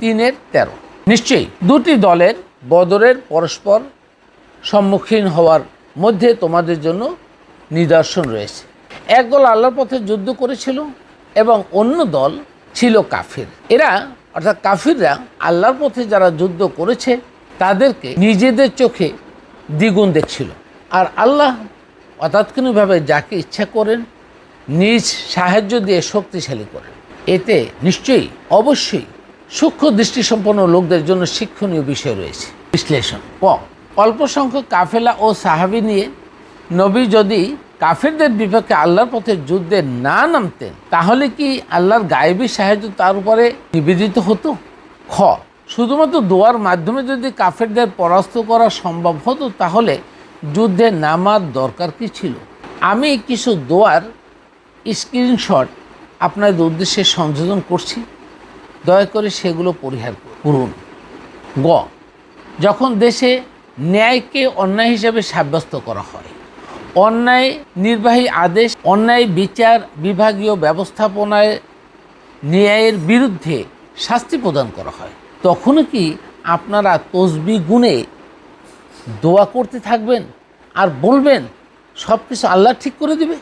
তিনের তেরো। নিশ্চয়ই দুটি দলের বদরের পরস্পর সম্মুখীন হওয়ার মধ্যে তোমাদের জন্য নিদর্শন রয়েছে। এক দল আল্লাহর পথে যুদ্ধ করেছিল এবং অন্য দল ছিল কাফির। এরা, অর্থাৎ কাফিররা আল্লাহর পথে যারা যুদ্ধ করেছে, তাদেরকে নিজেদের চোখে দ্বিগুণ দেখছিল। আর আল্লাহ অতাৎক্ষণিকভাবে যাকে ইচ্ছা করেন, নিজ সাহায্য দিয়ে শক্তিশালী করেন। এতে নিশ্চয়ই অবশ্যই সূক্ষ্ম দৃষ্টিসম্পন্ন লোকদের জন্য শিক্ষণীয় বিষয় রয়েছে। বিশ্লেষণ। ক। অল্প সংখ্যক কাফেলা ও সাহাবি নিয়ে নবী যদি কাফেরদের বিপক্ষে আল্লাহর পথে যুদ্ধে না নামতেন, তাহলে কি আল্লাহর গায়েবী সাহায্য তার উপরে নিবেদিত হতো? খ। শুধুমাত্র দোয়ার মাধ্যমে যদি কাফেরদের পরাস্ত করা সম্ভব হতো, তাহলে যুদ্ধে নামার দরকার কি ছিল? আমি কিছু দোয়ার স্ক্রিনশট আপনাদের উদ্দেশ্যে সংযোজন করছি। দয়া করে সেগুলো পরিহার করুন। গ, যখন দেশে ন্যায়কে অন্যায় হিসেবে সাব্যস্ত করা হয়, অন্যায় নির্বাহী আদেশ, অন্যায় বিচার বিভাগীয় ব্যবস্থাপনায় ন্যায়ের বিরুদ্ধে শাস্তি প্রদান করা হয়, তখনও কি আপনারা তসবি গুণে দোয়া করতে থাকবেন আর বলবেন সব কিছু আল্লাহ ঠিক করে দিবে?